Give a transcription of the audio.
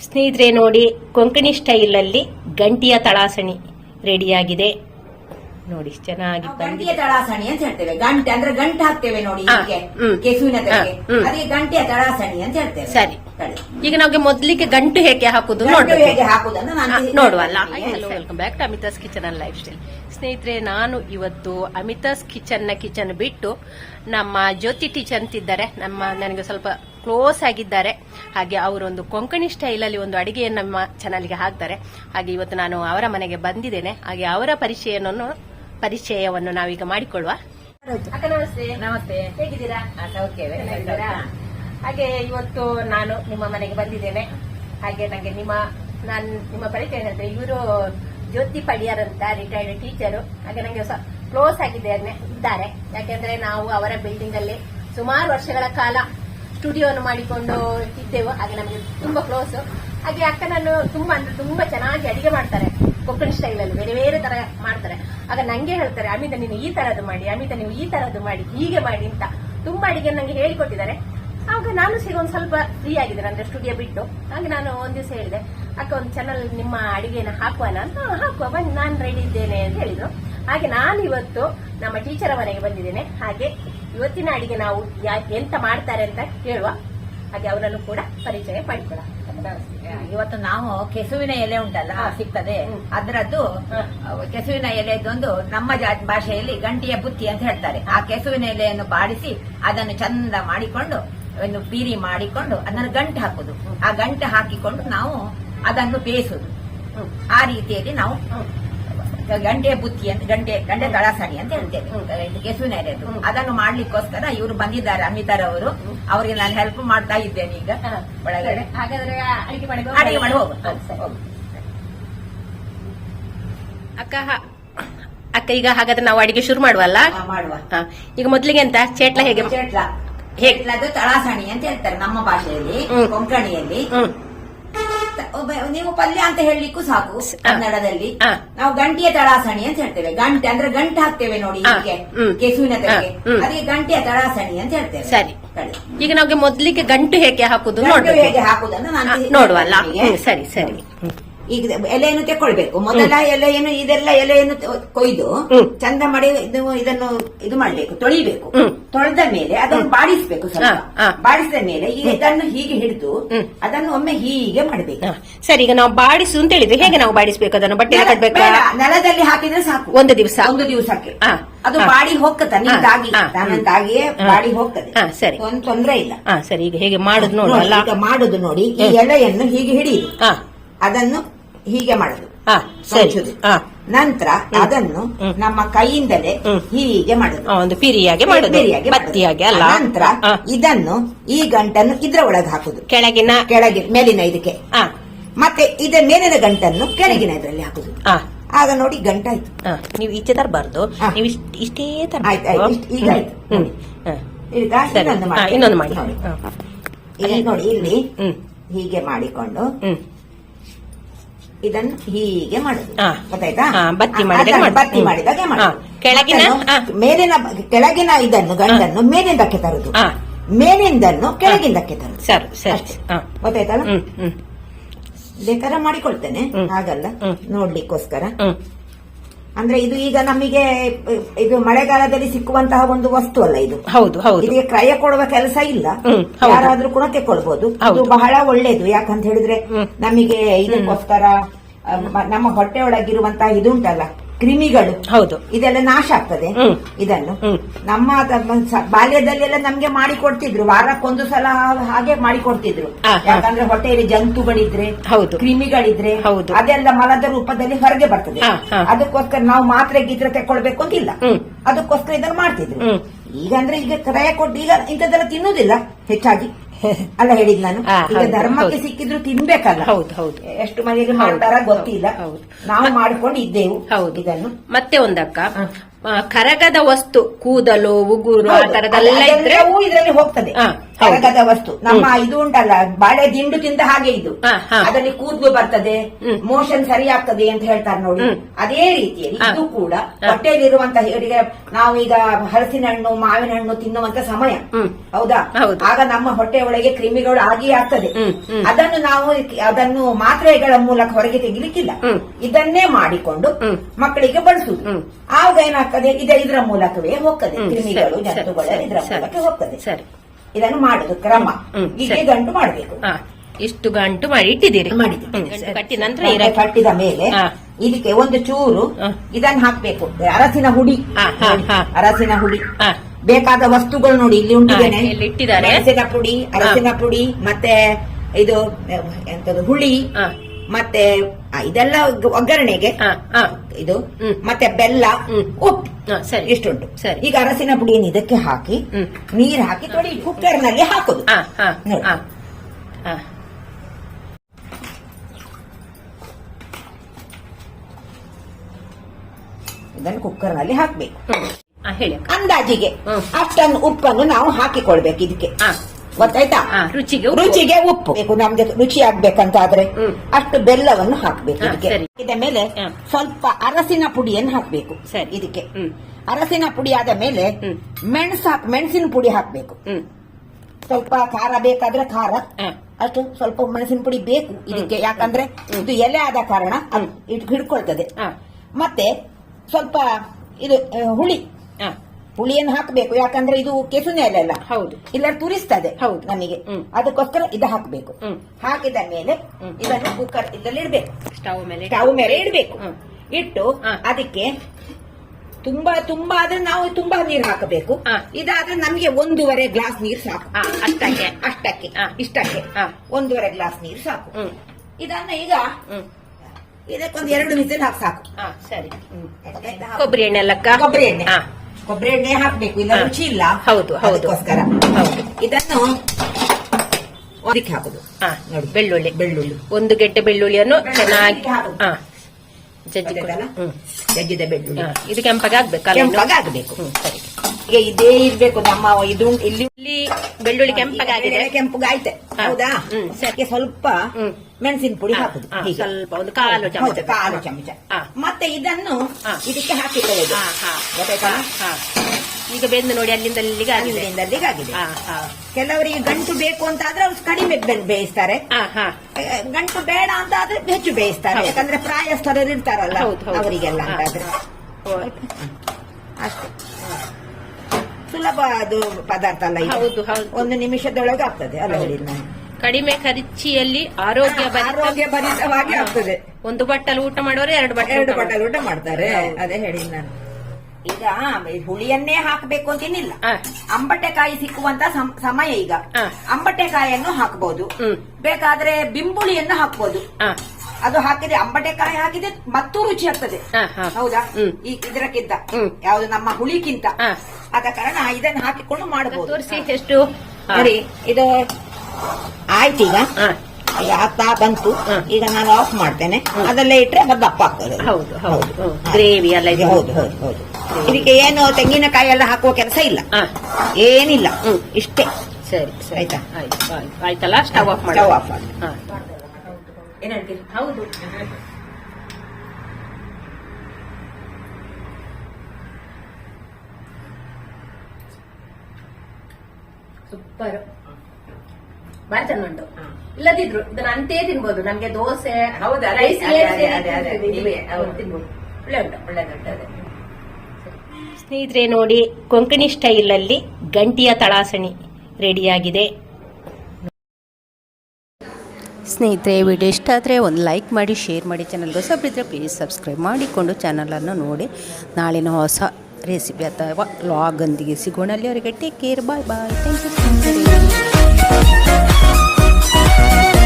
ಸ್ನೇಹಿತರೆ ನೋಡಿ ಕೊಂಕಣಿ ಸ್ಟೈಲಲ್ಲಿ ಗಂಟಿಯ ತಳಾಸಣಿ ರೆಡಿಯಾಗಿದೆ ನೋಡಿ ಚೆನ್ನಾಗಿ ಗಂಟಿಯ ತಳಾಸಣಿ ಅಂತ ಹೇಳ್ತೇವೆ ಗಂಟೆ ಅಂದ್ರೆ ಗಂಟೆ ಹಾಕ್ತೇವೆ ನೋಡಿ ಹೀಗೆ. ಕೆಸುವಿನ. ಅದಕ್ಕೆ ಗಂಟೆಯ ತಳಾಸಣಿ ಅಂತ ಹೇಳ್ತೇವೆ ಸರಿ. ತಳಿ. ಈಗ ನಮಗೆ ಮೊದಲಿಗೆ ಗಂಟು ಹೇಗೆ ಹಾಕುದು ನೋಡುವಲ್ಲ. Hello welcome back to Amitha's kitchen and lifestyle ಸ್ನೇಹಿತರೆ ನಾನು ಇವತ್ತು ಅಮಿತಾಸ್ ಕಿಚನ್ನ ಕಿಚನ್ ಬಿಟ್ಟು ನಮ್ಮ ಜ್ಯೋತಿ ಟೀಚರ್ ಅಂತಿದ್ದಾರೆ. ನಮ್ಮ ನನಗೆ ಸ್ವಲ್ಪ ಕ್ಲೋಸ್ ಆಗಿದ್ದಾರೆ. ಹಾಗೆ ಅವರೊಂದು ಕೊಂಕಣಿ ಸ್ಟೈಲ್ ಅಲ್ಲಿ ಒಂದು ಅಡಿಗೆಯನ್ನು ನಮ್ಮ ಚಾನಲ್ಗೆ ಹಾಕ್ತಾರೆ. ಹಾಗೆ ಇವತ್ತು ನಾನು ಅವರ ಮನೆಗೆ ಬಂದಿದ್ದೇನೆ. ಹಾಗೆ ಅವರ ಪರಿಚಯವನ್ನು ಪರಿಚಯವನ್ನು ನಾವೀಗ ಮಾಡಿಕೊಳ್ಳುವ. ನಮಸ್ತೆ. ನಮಸ್ತೆ. ಹೇಗಿದ್ದೀರಾ? ಹಾಗೆ ಇವತ್ತು ನಾನು ನಿಮ್ಮ ಮನೆಗೆ ಬಂದಿದ್ದೇನೆ. ಹಾಗೆ ನನಗೆ ನಿಮ್ಮ, ನಾನು ನಿಮ್ಮ ಪರಿಚಯ ಏನಂದ್ರೆ ಇವರು ಜ್ಯೋತಿ ಪಡಿಯಾರ್ ಅಂತ ರಿಟೈರ್ಡ್ ಟೀಚರು ಹಾಗೆ ನಂಗೆ ಹೊಸ ಕ್ಲೋಸ್ ಆಗಿದ್ದೇನೆ ಇದ್ದಾರೆ. ಯಾಕೆಂದ್ರೆ ನಾವು ಅವರ ಬಿಲ್ಡಿಂಗ್ ಅಲ್ಲಿ ಸುಮಾರು ವರ್ಷಗಳ ಕಾಲ ಸ್ಟುಡಿಯೋವನ್ನು ಮಾಡಿಕೊಂಡು ಇದ್ದೆವು ಹಾಗೆ ನಮಗೆ ತುಂಬಾ ಕ್ಲೋಸ್ ಹಾಗೆ ಅಕ್ಕ ನಾನು ತುಂಬಾ ಅಂದ್ರೆ ತುಂಬಾ ಚೆನ್ನಾಗಿ ಅಡಿಗೆ ಮಾಡ್ತಾರೆ. ಕೊಕ್ಕಣಿ ಸ್ಟೈಲ್ ಅಲ್ಲಿ ಬೇರೆ ಬೇರೆ ತರ ಮಾಡ್ತಾರೆ. ಆಗ ನಂಗೆ ಹೇಳ್ತಾರೆ, ಅಮಿತ ನೀನು ಈ ತರದ್ದು ಮಾಡಿ, ಅಮಿತ ನೀವು ಈ ತರದ್ದು ಮಾಡಿ, ಹೀಗೆ ಮಾಡಿ ಅಂತ. ತುಂಬಾ ಅಡಿಗೆ ನಂಗೆ ಹೇಳಿಕೊಟ್ಟಿದ್ದಾರೆ. ಆಗ ನಾನು ಸಿಗ ಒಂದು ಸ್ವಲ್ಪ ಫ್ರೀ ಆಗಿದ್ದೇನೆ ಅಂದ್ರೆ ಸ್ಟುಡಿಯೋ ಬಿಟ್ಟು. ಹಾಗೆ ನಾನು ಒಂದ್ ದಿವಸ ಹೇಳಿದೆ ಅಕ್ಕ ಒಂದು ಚಾನಲ್ ನಿಮ್ಮ ಅಡಿಗೆನ ಹಾಕುವನ ಅಂತ. ಹಾಕುವ ಬನ್ನಿ ನಾನು ರೆಡಿ ಇದ್ದೇನೆ ಅಂತ ಹೇಳಿದ್ರು. ಹಾಗೆ ನಾನು ಇವತ್ತು ನಮ್ಮ ಟೀಚರ್ ಮನೆಗೆ ಬಂದಿದ್ದೇನೆ. ಹಾಗೆ ಇವತ್ತಿನ ಅಡಿಗೆ ನಾವು ಎಂತ ಮಾಡ್ತಾರೆ ಅಂತ ಕೇಳುವ ಹಾಗೆ ಅವರನ್ನು ಕೂಡ ಪರಿಚಯ ಮಾಡಿಕೊಡ ಇವತ್ತು ನಾವು ಕೆಸುವಿನ ಎಲೆ ಉಂಟಲ್ಲ. ಸಿಗ್ತದೆ. ಅದರದ್ದು ಕೆಸುವಿನ ಎಲೆದೊಂದು ನಮ್ಮ ಜಾತಿ ಭಾಷೆಯಲ್ಲಿ ಗಂಟಿಯ ಬುತ್ತಿ ಅಂತ ಹೇಳ್ತಾರೆ. ಆ ಕೆಸುವಿನ ಎಲೆಯನ್ನು ಬಾಡಿಸಿ ಅದನ್ನು ಚಂದ ಮಾಡಿಕೊಂಡು ಒಂದು ಪೀರಿ ಮಾಡಿಕೊಂಡು ಅದನ್ನ ಗಂಟು ಹಾಕುದು. ಆ ಗಂಟು ಹಾಕಿಕೊಂಡು ನಾವು ಅದನ್ನು ಬೇಯಿಸುದು. ಆ ರೀತಿಯಲ್ಲಿ ನಾವು ಗಂಟೆ ಬುತ್ತಿ ಅಂತ ಗಂಟೆ ಗಂಟೆ ತಳಾಸಣಿ ಅಂತ ಹೇಳ್ತೇವೆ. ಹ್ಮ್. ಅದನ್ನು ಮಾಡ್ಲಿಕ್ಕೋಸ್ಕರ ಇವರು ಬಂದಿದ್ದಾರೆ ಅಮಿತಾರ್ ಅವರು. ಅವರಿಗೆ ನಾನು ಹೆಲ್ಪ್ ಮಾಡ್ತಾ ಇದ್ದೇನೆ ಈಗ. ಒಳಗಡೆ. ಹಾಗಾದ್ರೆ ಅಡಿಗೆ ಮಾಡಿ ಅಡಿಗೆ ಮಾಡಿ ಹೋಗು. ಅಕ್ಕ ಅಕ್ಕ ಈಗ ಹಾಗಾದ್ರೆ ನಾವು ಅಡಿಗೆ ಶುರು ಮಾಡುವಲ್ಲ? ಮಾಡುವ. ಈಗ ಮೊದ್ಲಿಗೆ ಅಂತ ಚೇಟ್ಲ ಹೇಗೆ? ಚೆಟ್ಲ. ಚೆಟ್ಲದು ತಳಾಸಣಿ ಅಂತ ಹೇಳ್ತಾರೆ ನಮ್ಮ ಭಾಷೆಯಲ್ಲಿ. ಕೊಂಕಣಿಯಲ್ಲಿ ನೀವು ಪಲ್ಯ ಅಂತ ಹೇಳಲಿಕ್ಕೂ ಸಾಕು ಕನ್ನಡದಲ್ಲಿ ನಾವು ಗಂಟಿಯ ತಳಾಸಣಿ ಅಂತ ಹೇಳ್ತೇವೆ ಗಂಟೆ ಅಂದ್ರೆ ಗಂಟೆ ಹಾಕ್ತೇವೆ ನೋಡಿ. ಹೀಗೆ. ಕೆಸುವಿನ. ಹ್ಮ್. ಅದಕ್ಕೆ ಗಂಟೆಯ ತಳಾಸಣಿ ಅಂತ ಹೇಳ್ತೇವೆ ಸರಿ. ಈಗ ನಮಗೆ ಮೊದ್ಲಿಗೆ ಗಂಟು ಹೇಗೆ ಹಾಕುದು ಹೇಗೆ ಹಾಕುದನ್ನು ನಾನು ಹಾ, ಹೇಳ್ತೇನೆ ನೋಡುವ ಅಲ್ಲ ನಿಮಗೆ. ಹ್ಮ್, ಸರಿ ಸರಿ. ಈಗ ಎಲೆಯನ್ನು ತೆಕ್ಕೊಳ್ಬೇಕು. ಮೊದಲ ಎಲೆಯನ್ನು ಇದೆಲ್ಲ ಎಲೆಯನ್ನು ಕೊಯ್ದು ಚಂದ ಮಾಡಿ ಇದು ಇದನ್ನು ಇದು ಮಾಡ್ಬೇಕು ತೊಳಿಬೇಕು. ತೊಳೆದ ಮೇಲೆ ಅದನ್ನು ಬಾಡಿಸ್ಬೇಕು ಸ್ವಲ್ಪ. ಬಾಡಿಸಿದ ಮೇಲೆ ಈಗ ಇದನ್ನು ಹೀಗೆ ಹಿಡಿದು. ಅದನ್ನು ಒಮ್ಮೆ ಹೀಗೆ ಮಾಡಬೇಕು. ಸರಿ ಈಗ ನಾವು ಬಾಡಿಸು ಅಂತ ಹೇಳಿದ್ರೆ ಹೇಗೆ ನಾವು ಬಾಡಿಸ್ಬೇಕು? ಅದನ್ನು ಬಟ್ಟೆ ಕಟ್ಟಬೇಕು ಕಟ್ಬೇಕಾ? ನೆಲದಲ್ಲಿ ಹಾಕಿದ್ರೆ ಸಾಕು. ಒಂದು ದಿವಸ. ಒಂದು ದಿವಸಕ್ಕೆ. ಹಾ, ಅದು ಬಾಡಿ ಹೋಗ್ತದೆ ನಿಮ್ದಾಗಿ. ಬಾಡಿ ಹೋಗ್ತದೆ. ಸರಿ. ಒಂದು ತೊಂದ್ರೆ ಇಲ್ಲ. ಸರಿ. ಈಗ ಹೇಗೆ ಮಾಡುದು ನೋಡಿ, ಮಾಡುದು ನೋಡಿ ಈ. ಎಲೆಯನ್ನು ಹೀಗೆ ಹಿಡಿಯಿರಿ ಅದನ್ನು ಹೀಗೆ ಮಾಡುದು ಹಾ ಸರಿ. ಹಾ. ನಂತರ ಅದನ್ನು. ನಮ್ಮ ಕೈಯಿಂದಲೇ. ಹೀಗೆ ಮಾಡುದು ಒಂದು ಪಿರಿಯಾಗೆ ಮಾಡುದು ಬತ್ತಿಯಾಗೆ ಅಲ್ಲ? ನಂತರ ಇದನ್ನು ಈ ಗಂಟನ್ನು ಇದ್ರ ಒಳಗೆ ಹಾಕುದು. ಕೆಳಗಿನ? ಕೆಳಗಿನ ಮೇಲಿನ ಇದಕ್ಕೆ. ಮತ್ತೆ ಇದ ಮೇಲಿನ ಗಂಟನ್ನು ಕೆಳಗಿನ ಇದರಲ್ಲಿ ಹಾಕುದು. ಆಗ ನೋಡಿ ಗಂಟಾಯ್ತು ನೀವು ಈಚೆ ತರಬಾರ್ದು. ನೀವು ಇಷ್ಟ್- ತರ ಈಗ ಇನ್ನೊಂದು ಮಾಡಿ. ನೋಡಿ. ಇಲ್ಲಿ ಹೀಗೆ ಮಾಡಿಕೊಂಡು ಇದನ್ನು ಹೀಗೆ ಮಾಡುದು. ಗೊತ್ತಾಯ್ತಾ? ಬತ್ತಿ ಮಾಡಿದಾಗೆ ಬತ್ತಿ. ಕೆಳಗಿನ? ಮೇಲಿನ ಕೆಳಗಿನ ಇದನ್ನು ಗಂಡನ್ನು ಮೇಲಿಂದಕ್ಕೆ ತರುದು. ಮೇಲಿಂದನ್ನು ಕೆಳಗಿಂದಕ್ಕೆ ತರುದು. ಸರಿ ಸರಿ ಗೊತ್ತಾಯ್ತಲ್ಲ? ಬೇಕಾದ್ರೆ ಮಾಡಿಕೊಳ್ತೇನೆ. ಹಾಗಲ್ಲ. ನೋಡ್ಲಿಕ್ಕೋಸ್ಕರ. ಅಂದ್ರೆ ಇದು ಈಗ ನಮಗೆ ಇದು ಮಳೆಗಾಲದಲ್ಲಿ ಸಿಕ್ಕುವಂತಹ ಒಂದು ವಸ್ತು ಅಲ್ಲ ಇದು ಹೌದು ಹೌದು ಇದಕ್ಕೆ ಕ್ರಯ ಕೊಡುವ ಕೆಲಸ ಇಲ್ಲ. ಯಾರಾದ್ರೂ ಕೂಡ ತೆಕ್ಕೊಳ್ಬಹುದು ಇದು ಹೌದು. ಬಹಳ ಒಳ್ಳೇದು ಯಾಕಂತ ಹೇಳಿದ್ರೆ. ನಮಗೆ ಇದಕ್ಕೋಸ್ಕರ ನಮ್ಮ ಹೊಟ್ಟೆ ಒಳಗಿರುವಂತಹ ಇದುಂಟಲ್ಲ ಕ್ರಿಮಿಗಳು ಹೌದು ಇದೆಲ್ಲ ನಾಶ ಆಗ್ತದೆ ಇದನ್ನು. ನಮ್ಮ ಬಾಲ್ಯದಲ್ಲಿ ಎಲ್ಲ ಬಾಲ್ಯದಲ್ಲೆಲ್ಲ ನಮ್ಗೆ ಮಾಡಿ ಕೊಡ್ತಿದ್ರು ವಾರಕ್ಕೊಂದು ಸಲ ಹಾಗೆ ಮಾಡಿ ಕೊಡ್ತಿದ್ರು. ಯಾಕಂದ್ರೆ ಹೊಟ್ಟೆಯಲ್ಲಿ ಜಂತುಗಳಿದ್ರೆ ಹೌದು. ಕ್ರಿಮಿಗಳಿದ್ರೆ ಹೌದು. ಅದೆಲ್ಲ ಮಲದ ರೂಪದಲ್ಲಿ ಹೊರಗೆ ಬರ್ತದೆ. ಅದಕ್ಕೋಸ್ಕರ ನಾವು ಮಾತ್ರೆ ಗೀತ್ರೆ ತೆಕ್ಕೊಳ್ಬೇಕು ಅಂತಿಲ್ಲ. ಅದಕ್ಕೋಸ್ಕರ ಇದನ್ನು ಮಾಡ್ತಿದ್ರು. ಈಗ ಅಂದ್ರೆ ಈಗ ಕದಾಯ ಕೊಟ್ಟು ಈಗ ಇಂಥದ್ದೆಲ್ಲ ತಿನ್ನುವುದಿಲ್ಲ ಹೆಚ್ಚಾಗಿ. ಅಲ್ಲ ಹೇಳಿದ್ ನಾನು. ಈಗ ಧರ್ಮಕ್ಕೆ. ಸಿಕ್ಕಿದ್ರು ತಿನ್ಬೇಕಲ್ಲ. ಹೌದು ಹೌದು. ಎಷ್ಟು ಮನೆಯಲ್ಲಿ ಮಾಡ್ತಾರ ಗೊತ್ತಿಲ್ಲ. ಹೌದು. ನಾವು ಮಾಡ್ಕೊಂಡು ಇದ್ದೇವು ಹೌದು. ಇದನ್ನು. ಮತ್ತೆ ಒಂದಕ್ಕ ಕರಗದ ವಸ್ತು ಕೂದಲು ಉಗುರು ಆ. ತರದೆಲ್ಲ ಇದ್ರೆ ಇದರಲ್ಲಿ ಹೋಗ್ತದೆ. ಕರಗದ ವಸ್ತು. ನಮ್ಮ ಇದು ಉಂಟಲ್ಲ ಬಾಳೆ ದಿಂಡು ತಿಂದ ಹಾಗೆ ಇದು. ಅದರಲ್ಲಿ ಕೂದಲು ಬರ್ತದೆ. ಮೋಷನ್ ಸರಿ ಆಗ್ತದೆ ಅಂತ ಹೇಳ್ತಾರೆ ನೋಡಿ. ಅದೇ ರೀತಿಯಲ್ಲಿ ಇದು ಕೂಡ. ಹೊಟ್ಟೆಯಲ್ಲಿರುವಂತಹ ಇವರಿಗೆ ನಾವೀಗ ಹಲಸಿನ ಹಣ್ಣು ಮಾವಿನ ಹಣ್ಣು ತಿನ್ನುವಂತ ಸಮಯ. ಹೌದಾ? ಆಗ ನಮ್ಮ ಹೊಟ್ಟೆ ಒಳಗೆ ಕ್ರಿಮಿಗಳು ಆಗಿ ಆಗ್ತದೆ. ಅದನ್ನು ನಾವು ಅದನ್ನು ಮಾತ್ರೆಗಳ ಮೂಲಕ ಹೊರಗೆ ತೆಗಿಲಿಕ್ಕಿಲ್ಲ. ಇದನ್ನೇ ಮಾಡಿಕೊಂಡು ಮಕ್ಕಳಿಗೆ ಬಳಸುದು. ಆವಾಗ ಆಗ ಏನಾಗ್ತದೆ? ಇದ ಇದರ ಮೂಲಕವೇ ಹೋಗ್ತದೆ. ಕ್ರಿಮಿಗಳು ಜಂತುಗಳು ಇದರ ಮೂಲಕ ಹೋಗ್ತದೆ. ಸರಿ. ಇದನ್ನು ಮಾಡುದು ಕ್ರಮ. ಹೀಗೆ. ಗಂಟು ಮಾಡಬೇಕು. ಇಷ್ಟು ಗಂಟು ಮಾಡಿ ಇಟ್ಟಿದ್ದೀರಿ ಮಾಡಿದ್ದೀರಿ ಹ್ಮ್, ಕಟ್ಟಿ ನಂತರ ಕಟ್ಟಿದ ಮೇಲೆ. ಇದಕ್ಕೆ ಒಂದು ಚೂರು ಇದನ್ನ ಹಾಕ್ಬೇಕು. ಅರಸಿನ ಹುಡಿ. ಅರಸಿನ ಹುಡಿ. ಬೇಕಾದ ವಸ್ತುಗಳು ನೋಡಿ ಇಲ್ಲಿ ಉಂಟಿದ್ದೇನೆ. ಇಟ್ಟಿದ್ದಾರೆ. ಮೆಣಸಿನ ಪುಡಿ ಅರಸಿನ ಪುಡಿ ಮತ್ತೆ ಇದು ಎಂತದ್ದು ಎಂತದು ಹುಳಿ. ಮತ್ತೆ ಇದೆಲ್ಲ ಒಗ್ಗರಣೆಗೆ. ಇದು. ಮತ್ತೆ ಬೆಲ್ಲ ಹ್ಮ್. ಉಪ್ಪು. ಹಾ, ಸರಿ. ಇಷ್ಟುಂಟು. ಸರಿ. ಈಗ ಅರಸಿನ ಪುಡಿಯನ್ನು ಇದಕ್ಕೆ ಹಾಕಿ. ನೀರು ಹಾಕಿ ತೊಳಿ ಕುಕ್ಕರ್ನಲ್ಲಿ ಹಾಕುದು. ಹಾ ಹಾ ನೋಡಿ. ಹಾ. ಹಾ. ಇದನ್ನು ಕುಕ್ಕರ್ನಲ್ಲಿ ಹಾಕ್ಬೇಕು ಅಂದಾಜಿಗೆ. ಅಷ್ಟನ್ನು ಉಪ್ಪನ್ನು ನಾವು ಹಾಕಿಕೊಳ್ಬೇಕು ಇದಕ್ಕೆ. ಗೊತ್ತಾಯ್ತಾ ರುಚಿಗೆ ರುಚಿಗೆ ಉಪ್ಪು. ಬೇಕು ನಮ್ಗೆ ರುಚಿ ಆಗ್ಬೇಕಂತಾದ್ರೆ ಆದ್ರೆ ಅಷ್ಟು ಬೆಲ್ಲವನ್ನು ಹಾಕ್ಬೇಕು ಇದಕ್ಕೆ. ಇದ ಮೇಲೆ ಸ್ವಲ್ಪ ಅರಸಿನ ಪುಡಿಯನ್ನು ಹಾಕ್ಬೇಕು ಸರಿ. ಇದಕ್ಕೆ. ಅರಸಿನ ಪುಡಿ ಆದ ಮೇಲೆ. ಮೆಣಸು ಹಾಕ್ ಮೆಣಸಿನ ಪುಡಿ ಹಾಕ್ಬೇಕು. ಹ್ಮ್. ಸ್ವಲ್ಪ ಖಾರ ಬೇಕಾದ್ರೆ ಖಾರ. ಅಷ್ಟು ಸ್ವಲ್ಪ ಮೆಣಸಿನ ಪುಡಿ ಬೇಕು ಇದಕ್ಕೆ. ಯಾಕಂದ್ರೆ ಇದು ಎಲೆ ಆದ ಕಾರಣ ಹಿಡ್ಕೊಳ್ತದೆ. ಮತ್ತೆ ಸ್ವಲ್ಪ ಇದು ಹುಳಿ. ಹುಳಿಯನ್ನು ಹಾಕಬೇಕು. ಯಾಕಂದ್ರೆ ಇದು ಕೆಸುನೆ ಅಲ್ಲ ಹೌದು. ಇಲ್ಲ ತುರಿಸ್ತದೆ ಹೌದು. ನಮಗೆ. ಅದಕ್ಕೋಸ್ಕರ ಇದು ಹಾಕಬೇಕು. ಹಾಕಿದ ಮೇಲೆ. ಇದನ್ನು ಕುಕ್ಕರ್ ಇದ್ರಲ್ಲಿ ಇಡಬೇಕು. ಸ್ಟವ್ ಮೇಲೆ ಸ್ಟವ್ ಮೇಲೆ ಇಡಬೇಕು. ಇಟ್ಟು. ಅದಕ್ಕೆ ತುಂಬಾ ತುಂಬಾ ಆದ್ರೆ ನಾವು ತುಂಬಾ ನೀರು ಹಾಕಬೇಕು. ಇದಾದ್ರೆ ನಮಗೆ ಒಂದೂವರೆ ಗ್ಲಾಸ್ ನೀರು ಸಾಕು. ಅಷ್ಟಕ್ಕೆ. ಅಷ್ಟಕ್ಕೆ. ಹಾ. ಇಷ್ಟಕ್ಕೆ. ಒಂದೂವರೆ ಗ್ಲಾಸ್ ನೀರು ಸಾಕು. ಹ್ಮ್. ಇದನ್ನ ಈಗ ಹ್ಮ್. ಇದಕ್ಕೊಂದು ಎರಡು ಮಿಸಲ್ ಹಾಕಿ ಸಾಕು. ಹಾ ಸರಿ. ಕೊಬ್ಬರಿ ಎಣ್ಣೆ ಎಲ್ಲಕ್ಕ ಕೊಬ್ಬರಿ ಎಣ್ಣೆ. ಹಾ. ಕೊಬ್ಬರಿ ಎಣ್ಣೆ ಹಾಕ್ಬೇಕು ಇಲ್ಲ. ರುಚಿ ಇಲ್ಲ ಹೌದು, ಹೌದು. ಇದನ್ನು ಅದಕ್ಕೆ ಹಾಕುದು. ನೋಡಿ. ಬೆಳ್ಳುಳ್ಳಿ. ಬೆಳ್ಳುಳ್ಳಿ. ಒಂದು ಗೆಡ್ಡೆ ಬೆಳ್ಳುಳ್ಳಿಯನ್ನು ಚೆನ್ನಾಗಿ ಜಜ್ಜಿದ ಬೆಳ್ಳುಳ್ಳಿ. ಇದು ಕೆಂಪಗೆ ಆಗ್ಬೇಕು? ಕೆಂಪಗೆ ಸರಿ. ಈಗ ಇದೇ ಇರ್ಬೇಕು ನಮ್ಮ ಇದು ಇಲ್ಲಿ ಬೆಳ್ಳುಳ್ಳಿ ಕೆಂಪಗಾಗಿದೆ ಎಣ್ಣೆ ಕೆಂಪಗೆ ಆಯ್ತೆ ಹಾ. ಹೌದಾ? ಅದಕ್ಕೆ ಸ್ವಲ್ಪ. ಮೆಣಸಿನ ಪುಡಿ ಹಾಕುದು. ಸ್ವಲ್ಪ ಒಂದು ಕಾಲು ಚಮಚ. ಕಾಲು ಚಮಚ. ಮತ್ತೆ ಇದನ್ನು. ಇದಕ್ಕೆ ಹಾಕಿಕೊಳ್ಳುದು ಗೊತ್ತಾಯ್ತಾ? ಈಗ ಬೆಂದು ನೋಡಿ ಅಲ್ಲಿಂದ ಅಲ್ಲಿಗೆ ಅಲ್ಲಿಂದ ಅಲ್ಲಿಗೆ ಆಗಿದೆ ಕೆಲವರಿಗೆ ಗಂಟು ಬೇಕು ಅಂತ ಆದ್ರೆ ಅವ್ರು ಕಡಿಮೆ ಬೇಯಿಸ್ತಾರೆ. ಗಂಟು ಬೇಡ ಅಂತ ಆದ್ರೆ ಹೆಚ್ಚು ಬೇಯಿಸ್ತಾರೆ. ಯಾಕಂದ್ರೆ ಪ್ರಾಯಸ್ಥರು ಇರ್ತಾರಲ್ಲ. ಅವರಿಗೆಲ್ಲ ಅಷ್ಟೇ. ಸುಲಭ ಅದು ಪದಾರ್ಥ ಅಲ್ಲ ಇದು ಹೌದು, ಹೌದು. ಒಂದು ನಿಮಿಷದೊಳಗೆ ಆಗ್ತದೆ ಅಲ್ಲ. ನಾನು. ಕಡಿಮೆ ಖರ್ಚಿಯಲ್ಲಿ ಆರೋಗ್ಯ ಆರೋಗ್ಯ ಭರಿತವಾಗಿ ಆಗ್ತದೆ ಒಂದು ಬಟ್ಟಲು ಊಟ ಮಾಡೋರು ಎರಡು ಬಟ್ಟಲು ಎರಡು ಊಟ ಬಟ್ಟಲು ಊಟ ಮಾಡ್ತಾರೆ ಅದೇ ಹೇಳಿ ನಾನು ಈಗ ಈ ಹುಳಿಯನ್ನೇ ಹಾಕಬೇಕು ಅಂತೇನಿಲ್ಲ ಹಾ. ಅಂಬಟೆಕಾಯಿ ಸಿಕ್ಕುವಂತ ಸಮ್- ಸಮಯ ಈಗ ಹಾ. ಅಂಬಟೆಕಾಯನ್ನು ಹಾಕಬಹುದು ಹ್ಮ್. ಬೇಕಾದ್ರೆ ಬಿಂಬುಳಿಯನ್ನು ಹಾಕಬಹುದು ಹಾ ಅದು ಹಾಕಿದ್ರೆ ಅಂಬಟೆಕಾಯಿ ಹಾಕಿದ್ರೆ ಮತ್ತೂ ರುಚಿ ಆಗ್ತದೆ ಹಾ, ಹಾ. ಹೌದಾ ಹ್ಮ್. ಈ ಇದಕ್ಕಿಂತ ಹ್ಮ್. ಯಾವುದು ನಮ್ಮ ಹುಳಿಗಿಂತ ಹಾ. ಆದ ಕಾರಣ ಇದನ್ನ ಹಾಕಿಕೊಂಡು ಮಾಡಬಹುದು ತೋರಿಸಿ ಎಷ್ಟು. ನೋಡಿ ಇದು ಆಯ್ತೀಗ ಹಾ. ಈಗ ಆಗ್ತಾ ಬಂತು. ಈಗ ನಾನು ಆಫ್ ಮಾಡ್ತೇನೆ. ಅದೆಲ್ಲ ಇಟ್ರೆ ಅದು ದಪ್ಪ ಆಗ್ತದೆ. ಹೌದು ಹೌದು. ಗ್ರೇವಿ ಎಲ್ಲ ಇದೆ ಹೌದು ಹೌದು ಹೌದು. ಇದಕ್ಕೆ ಏನು ತೆಂಗಿನಕಾಯಿ ಎಲ್ಲ ಹಾಕುವ ಕೆಲಸ ಇಲ್ಲ. ಹಾ. ಏನಿಲ್ಲ. ಹ್ಮ್. ಇಷ್ಟೇ. ಸರಿ ಸರಿ. ಆಯ್ತಾ? ಆಯ್ತು ಆಯ್ತು. ಆಯ್ತಲ್ಲ? ಸ್ಟವ್ ಆಫ್ ಮಾಡಿ ಸ್ಟವ್ ಆಫ್ ಮಾಡಿ ಹಾ. ಏನ್ ಹೇಳ್ತೀರಿ? ಹೌದು. ಸೂಪರ್. ಬಾರಿ ಚೆಂದ ಉಂಟು. ಇಲ್ಲದಿದ್ರು ಇದನ್ನ ಅಂತೇ ತಿನ್ಬೋದು. ನಮ್ಗೆ ದೋಸೆ ಹೌದು, ರೈಸ್ ಒಳ್ಳೆ ಉಂಟು ಒಳ್ಳೆದುಂಟು ಅದೇ. ಸ್ನೇಹಿತರೆ ನೋಡಿ ಕೊಂಕಣಿ ಸ್ಟೈಲ್ ಅಲ್ಲಿ ಗಂಟಿಯ ತಳಾಸಣಿ ರೆಡಿಯಾಗಿದೆ. ಸ್ನೇಹಿತರೆ ವಿಡಿಯೋ ಇಷ್ಟ ಆದರೆ ಒಂದು ಲೈಕ್ ಮಾಡಿ ಶೇರ್ ಮಾಡಿ ಚಾನಲ್ಗೆ ಹೊಸಬ್ರಿದ್ರೆ ಪ್ಲೀಸ್ ಸಬ್ಸ್ಕ್ರೈಬ್ ಮಾಡಿಕೊಂಡು ಚಾನಲನ್ನು ನೋಡಿ. ನಾಳಿನ ಹೊಸ ರೆಸಿಪಿ ಅಥವಾ ಲಾಗಂದಿಗೆ ಸಿಗೋಣ. ಅಲ್ಲಿವರೆಗೆ take care bye bye thank you